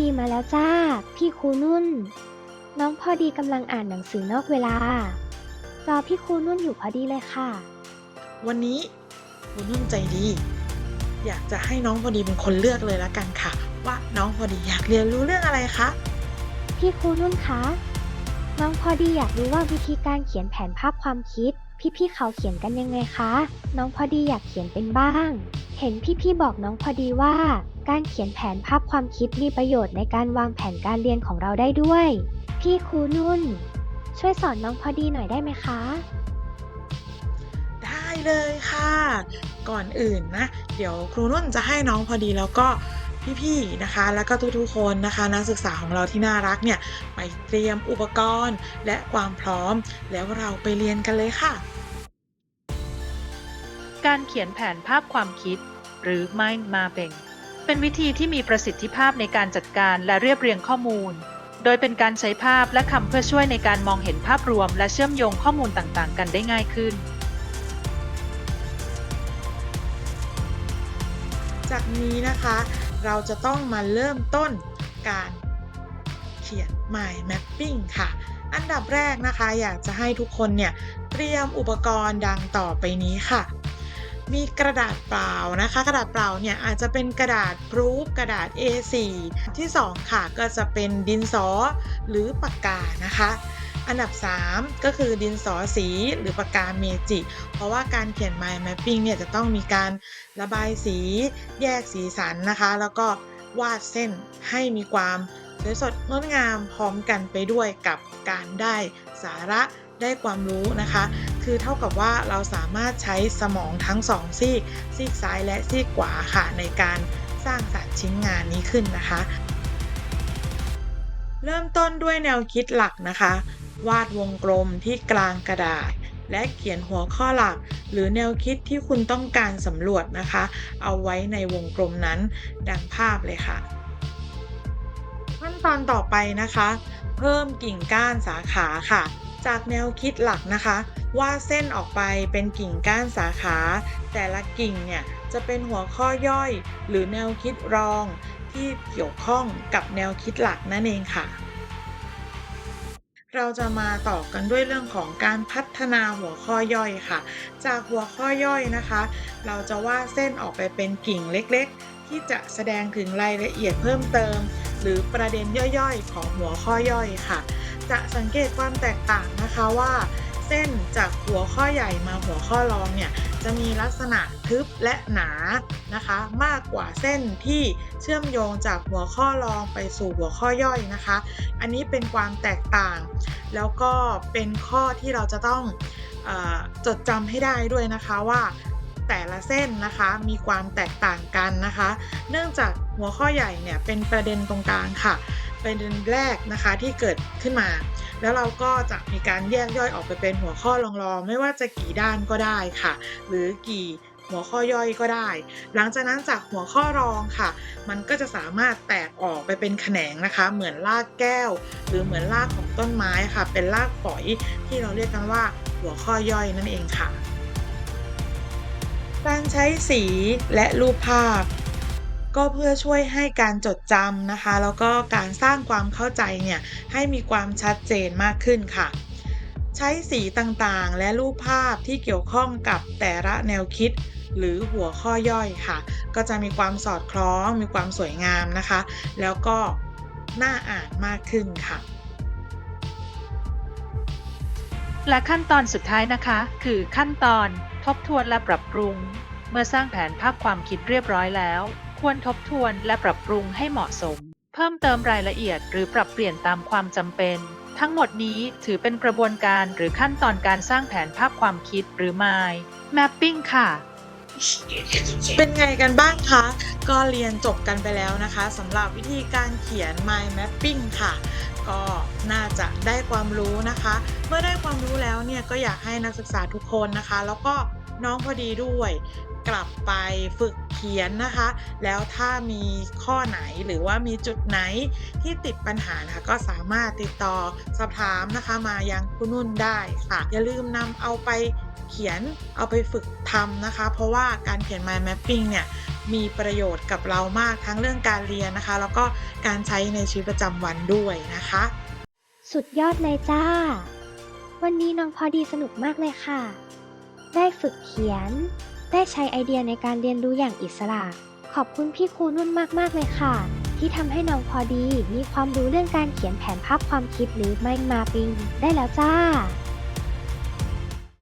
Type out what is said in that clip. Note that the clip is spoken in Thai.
ดีมาแล้วจ้า พี่ครูนุ่น น้องพอดีกำลังอ่านหนังสือนอกเวลารอพี่ครูนุ่นอยู่พอดีเลยค่ะ วันนี้คุณนุ่นใจดี อยากจะให้น้องพอดีเป็นคนเลือกเลยละกันค่ะ ว่าน้องพอดีอยากเรียนรู้เรื่องอะไรคะพี่ครูนุ่นคะน้องพอดีอยากรู้ว่าวิธีการเขียนแผนภาพความคิด พี่ๆเขาเขียนกันยังไงคะ น้องพอดีอยากเขียนเป็นบ้าง เห็นพี่ๆบอกน้องพอดีว่า การเขียนแผนภาพความคิดมีประโยชน์ในการวางแผนการเรียนของเราได้ด้วย พี่ครูนุ่น ช่วยสอนน้องพอดีหน่อยได้ไหมคะ ได้เลยค่ะ ก่อนอื่นนะ เดี๋ยวครูนุ่นจะให้น้องพอดีแล้วก็พี่ๆนะคะ แล้วก็ทุกๆคนนะคะ นักศึกษาของเราที่น่ารักเนี่ย ไปเตรียมอุปกรณ์และความพร้อม แล้วเราไปเรียนกันเลยค่ะ การเขียนแผนภาพความคิด หรือ mind mapping เป็นวิธีที่มีประสิทธิภาพในการจัดการและเรียบเรียงข้อมูล โดยเป็นการใช้ภาพและคำเพื่อช่วยในการมองเห็นภาพรวม และเชื่อมโยงข้อมูลต่างๆ กันได้ง่ายขึ้น จากนี้นะคะ เราจะต้องมาเริ่มต้นการเขียน mind mapping ค่ะ อันดับแรกนะคะ อยากจะให้ทุกคนเนี่ยเตรียมอุปกรณ์ดังต่อไปนี้ค่ะ มีกระดาษเปล่านะคะ กระดาษเปล่าเนี่ยอาจจะเป็นกระดาษพรูฟกระดาษ A4 ที่ 2 ค่ะก็จะเป็นดินสอหรือปากกานะคะ อันดับ 3 ก็คือดินสอสีหรือปากกาเมจิ เพราะว่าการเขียน mind mapping เนี่ยจะต้องมีการระบายสีแยกสีสันนะคะ แล้วก็วาดเส้นให้มีความสวยสดงดงามพร้อมกันไปด้วยกับการได้สาระได้ความรู้นะคะ คือเท่ากับว่าเราสามารถใช้สมองทั้งสองซีกซีกซ้ายและซีกขวาค่ะในการสร้างสรรค์ชิ้นงานนี้ขึ้นนะคะ เริ่มต้นด้วยแนวคิดหลักนะคะ วาดวงกลมที่กลางกระดาษ และเขียนหัวข้อหลัก หรือแนวคิดที่คุณต้องการสำรวจนะคะ เอาไว้ในวงกลมนั้นดังภาพเลยค่ะ ขั้นตอนต่อไปนะคะ เพิ่มกิ่งก้านสาขาค่ะ จากแนวคิดหลักนะคะ ว่าเส้นออกไปเป็นกิ่งก้านสาขา แต่ละกิ่งเนี่ยจะเป็นหัวข้อย่อย หรือแนวคิดรองที่เกี่ยวข้องกับแนวคิดหลักนั่นเองค่ะ เราจะมาต่อกันด้วยเรื่องของการพัฒนาหัวข้อย่อยค่ะ จากหัวข้อย่อยนะคะ เราจะวาดเส้นออกไปเป็นกิ่งเล็กๆ ที่จะแสดงถึงรายละเอียดเพิ่มเติม หรือประเด็นย่อยๆ ของหัวข้อย่อยค่ะ จะสังเกตความแตกต่างนะคะว่า เส้นจากหัวข้อใหญ่มาหัวข้อรองเนี่ยจะมีลักษณะทึบและหนานะคะ มากกว่าเส้นที่เชื่อมโยงจากหัวข้อรองไปสู่หัวข้อย่อยนะคะ อันนี้เป็นความแตกต่าง แล้วก็เป็นข้อที่เราจะต้องอจดจำให้ได้ด้วยนะคะว่า แต่ละเส้นนะคะมีความแตกต่างกันนะคะ เนื่องจากหัวข้อใหญ่เนี่ยเป็นประเด็นตรงกลางค่ะประเด็นแรกนะคะที่เกิดขึ้นมา แล้วเราก็จะมีการแยกย่อยออกไปเป็นหัวข้อรองๆ ไม่ว่าจะกี่ด้านก็ได้ค่ะ หรือกี่หัวข้อย่อยก็ได้ หลังจากนั้นจากหัวข้อรองค่ะ มันก็จะสามารถแตกออกไปเป็นแขนงนะคะ เหมือนรากแก้ว หรือเหมือนรากของต้นไม้ค่ะ เป็นรากฝอยที่เราเรียกกันว่าหัวข้อย่อยนั่นเองค่ะ การใช้สีและรูปภาพ ก็เพื่อช่วยให้การจดจำนะคะ แล้วก็การสร้างความเข้าใจเนี่ยให้มีความชัดเจนมากขึ้นค่ะ ใช้สีต่างๆ และรูปภาพที่เกี่ยวข้องกับแต่ละแนวคิดหรือหัวข้อย่อยค่ะ ก็จะมีความสอดคล้อง มีความสวยงามนะคะ แล้วก็น่าอ่านมากขึ้นค่ะ และขั้นตอนสุดท้ายนะคะ คือขั้นตอน ทบทวนและปรับปรุง เมื่อสร้างแผนภาพความคิดเรียบร้อยแล้ว ควรทบทวนและปรับปรุงให้เหมาะสม เพิ่มเติมรายละเอียดหรือปรับเปลี่ยนตามความจำเป็น ทั้งหมดนี้ถือเป็นกระบวนการหรือขั้นตอนการสร้างแผนภาพความคิดหรือ mind mapping ค่ะเป็นไงกันบ้างคะ ก็เรียนจบกันไปแล้วนะคะสำหรับวิธีการเขียน mind mapping ค่ะ ก็น่าจะได้ความรู้นะคะ เมื่อได้ความรู้แล้วเนี่ยก็อยากให้นักศึกษาทุกคนนะคะ แล้วก็น้องพอดีด้วยกลับไปฝึกเขียนนะคะ แล้วถ้ามีข้อไหนหรือว่ามีจุดไหนที่ติดปัญหานะคะก็สามารถติดต่อสอบถามนะคะมายังคุณนุ่นได้ค่ะ อย่าลืมนำเอาไปเขียนเอาไปฝึกทำนะคะ เพราะว่าการเขียน mind mapping เนี่ย มีประโยชน์กับเรามากทั้งเรื่องการเรียนนะคะ แล้วก็การใช้ในชีวิตประจำวันด้วยนะคะ สุดยอดเลยจ้า วันนี้น้องพอดีสนุกมากเลยค่ะ ได้ฝึกเขียน ได้ใช้ไอเดียในการเรียนรู้อย่างอิสระ ขอบคุณพี่ครูนุ่นมากๆเลยค่ะ ที่ทำให้น้องพอดีมีความรู้เรื่องการเขียนแผนภาพความคิดหรือ mind mapping ได้แล้วจ้า